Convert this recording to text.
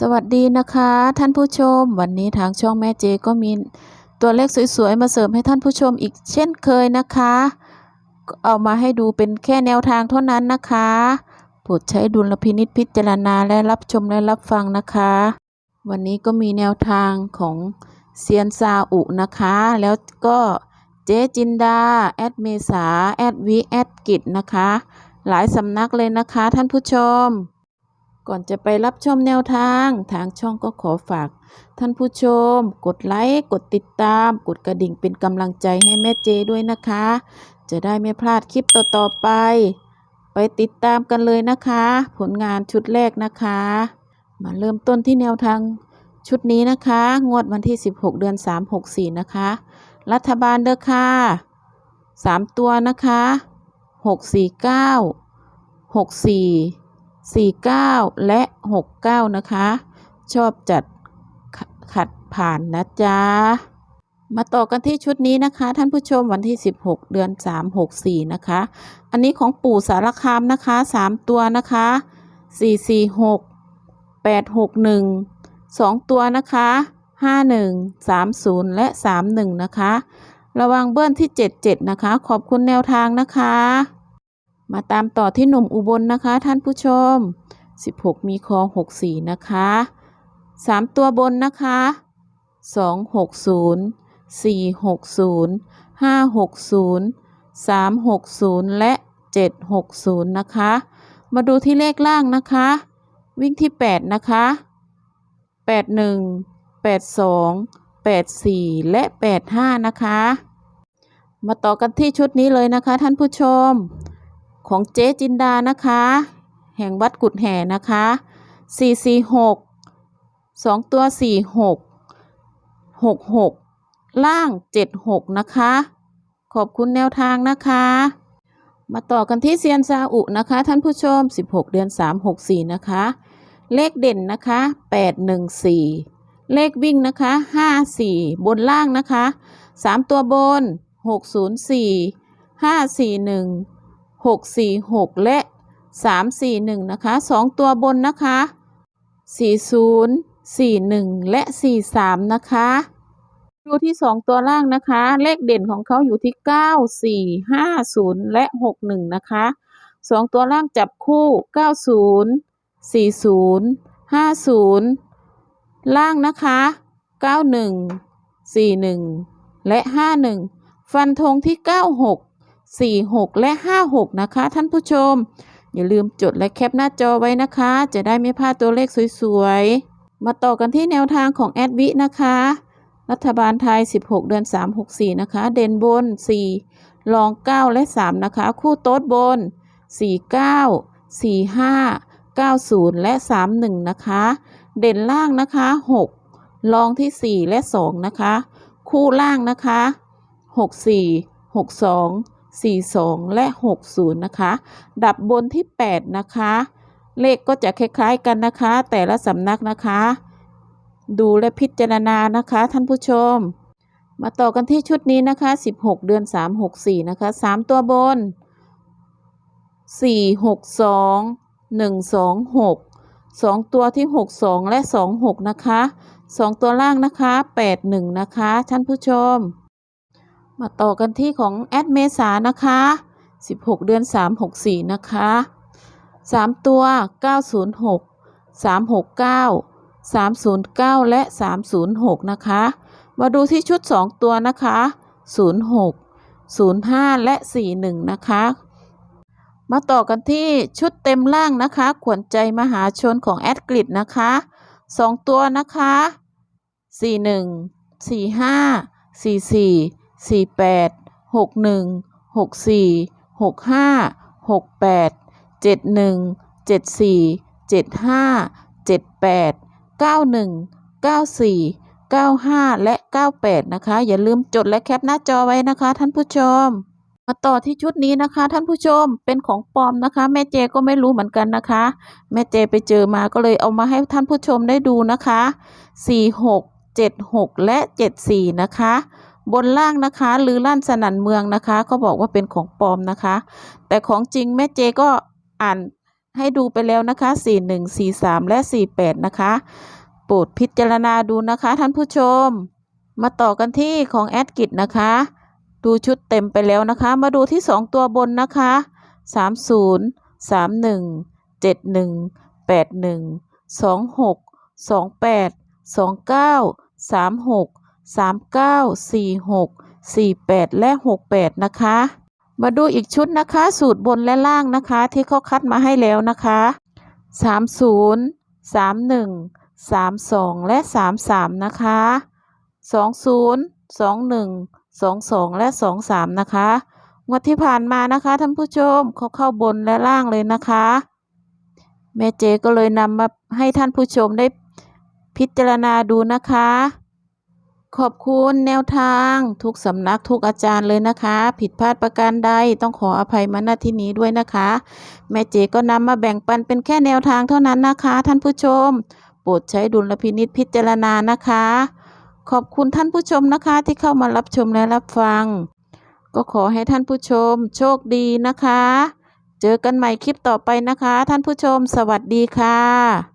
สวัสดีนะคะ ท่านผู้ชม วันนี้ทางช่องแม่เจก็มีตัวเลขสวยๆ มาเสริมให้ท่านผู้ชมอีกเช่นเคยนะคะ เอามาให้ดูเป็นแค่แนวทางเท่านั้นนะคะโปรดใช้ดุลพินิจพิจารณาและรับชมและรับฟังนะคะ วันนี้ก็มีแนวทางของเซียนซาอุนะคะ แล้วก็เจ๊จินดา แอดเมษา แอดวิแอดกิจนะคะ หลายสำนักเลยนะคะท่านผู้ชม ก่อนจะไปรับชมแนวทางทางช่องก็ขอฝาก ท่านผู้ชม กดไลค์ กดติดตาม กดกระดิ่งเป็นกำลังใจให้แม่เจด้วยนะคะ จะได้ไม่พลาดคลิปต่อๆไป ไปติดตามกันเลยนะคะ ผลงานชุดแรกนะคะ มาเริ่มต้นที่แนวทางชุดนี้นะคะ งวดวันที่ 16 เดือน 3 64 นะคะ รัฐบาลเด้อค่ะ3ตัวนะคะ 649 64 49 และ 69 นะคะ ชอบจัดขขัดผ่านนะจ๊ะ มาต่อกันที่ชุดนี้นะคะ ท่านผู้ชมวันที่ 16 เดือน 3 64 นะคะ อันนี้ของปู่สารคามนะคะ 3 ตัวนะคะ 446 861 2 ตัวนะคะ 51 30 และ 31 นะคะ ระวังเบิ้ลที่ 77 นะคะ ขอบคุณแนวทางนะคะ มาตามต่อที่หนุ่มอุบลนะคะ ท่านผู้ชม 16 มีคอ64 นะคะ 3 ตัวบนนะคะ 260 460 560 360 และ 760 นะคะ มาดูที่เลขล่างนะคะ วิ่งที่ 8 นะคะ 81 82 84 และ 85 นะคะ มาต่อกันที่ชุดนี้เลยนะคะท่านผู้ชม ของเจ๊จินดานะคะ แห่งวัดกุดแห่นะคะ 446 2 ตัว 46 66 ล่าง 76 นะคะ ขอบคุณแนวทางนะคะ มาต่อกันที่เซียนซาอุนะคะ ท่านผู้ชม 16 เดือน 3 64 นะคะ เลขเด่นนะคะ 814เลขวิ่งนะคะ 54 บนล่างนะคะ 3 ตัวบน 604 541 646 และ 341 นะคะ 2 ตัวบนนะคะ 40 41 และ 43 นะคะดูที่ 2 ตัวล่างนะคะ เลขเด่นของเขาอยู่ที่ 9 4 50 และ 61 นะคะ 2 ตัวล่างจับคู่ 90 40 50 ล่างนะคะ 91 41 และ 51 ฟันธงที่ 96 46 และ 56 นะคะ ท่านผู้ชม อย่าลืมจดและแคปหน้าจอไว้นะคะ จะได้ไม่พลาดตัวเลขสวยๆ มาต่อกันที่แนวทางของแอดวินะคะ รัฐบาลไทย 16 เดือน 3 64 นะคะ เด่นบน 4 รอง 9 และ 3 นะคะ คู่โต๊ดบน 49 45 90 และ 31 นะคะ เด่นล่างนะคะ 6 รองที่ 4 และ 2 นะคะ คู่ล่างนะคะ 64 62 42 และ 60 นะคะ ดับบนที่ 8 นะคะ เลขก็จะคล้ายๆกันนะคะ แต่ละสำนักนะคะ ดูและพิจารณานะคะ ท่านผู้ชม มาต่อกันที่ชุดนี้นะคะ 16 เดือน 3 64 นะคะ 3 ตัวบน 4 6 2 1 2 6 2 ตัวที่ 6 2 และ 2 6 นะคะ 2 ตัวล่างนะคะ 8 1 นะคะ ท่านผู้ชม มาต่อกันที่ของแอดเมษานะคะ 16 เดือน 3 64 นะคะ 3 ตัว 906 369 309 และ 306 นะคะ มาดูที่ชุด 2 ตัวนะคะ 06 05 และ 41 นะคะ มาต่อกันที่ชุดเต็มล่างนะคะ ขวัญใจมหาชนของแอดกริดนะคะ 2 ตัวนะคะ 41 45 44 48 61 64 65 68 71 74 75 78 91 94 95และ 98 นะคะ อย่าลืมจดและแคปหน้าจอไว้นะคะ ท่านผู้ชม มาต่อที่ชุดนี้นะคะ ท่านผู้ชมเป็นของปลอมนะคะ แม่เจก็ไม่รู้เหมือนกันนะคะ แม่เจไปเจอมาก็เลยเอามาให้ท่านผู้ชมได้ดูนะคะ 46 76 และ 74 นะคะ บนล่างนะคะหรือลั่นสนั่นเมืองนะคะเขาบอกว่าเป็นของปลอมนะคะ แต่ของจริงแม่เจก็อ่านให้ดูไปแล้วนะคะ 41 43 และ 48 นะคะ โปรดพิจารณาดูนะคะ ท่านผู้ชม มาต่อกันที่ของแอดกิจนะคะ ดูชุดเต็มไปแล้วนะคะ มาดูที่ 2 ตัวบนนะคะ 30 31 71 81 26 28 29 36 39 46 48 และ 68 นะคะ มาดูอีกชุดนะคะ สูตรบนและล่างนะคะ ที่เขาคัดมาให้แล้วนะคะ 30 31 32 และ 33 นะคะ 20 21 22 และ 23 นะคะงวดที่ผ่านมานะคะท่านผู้ชมเขาเข้าบนและล่างเลยนะคะแม่เจก็เลยนำมาให้ท่านผู้ชมได้พิจารณาดูนะคะ ขอบคุณแนวทางทุกสำนักทุกอาจารย์เลยนะคะ ผิดพลาดประการใดต้องขออภัยมาณที่นี้ด้วยนะคะ แม่เจก็นำมาแบ่งปันเป็นแค่แนวทางเท่านั้นนะคะ ท่านผู้ชม โปรดใช้ดุลพินิจพิจารณานะคะ ขอบคุณท่านผู้ชมนะคะที่เข้ามารับชมและรับฟัง ก็ขอให้ท่านผู้ชม โชคดีนะคะ เจอกันใหม่คลิปต่อไปนะคะ ท่านผู้ชม สวัสดีค่ะ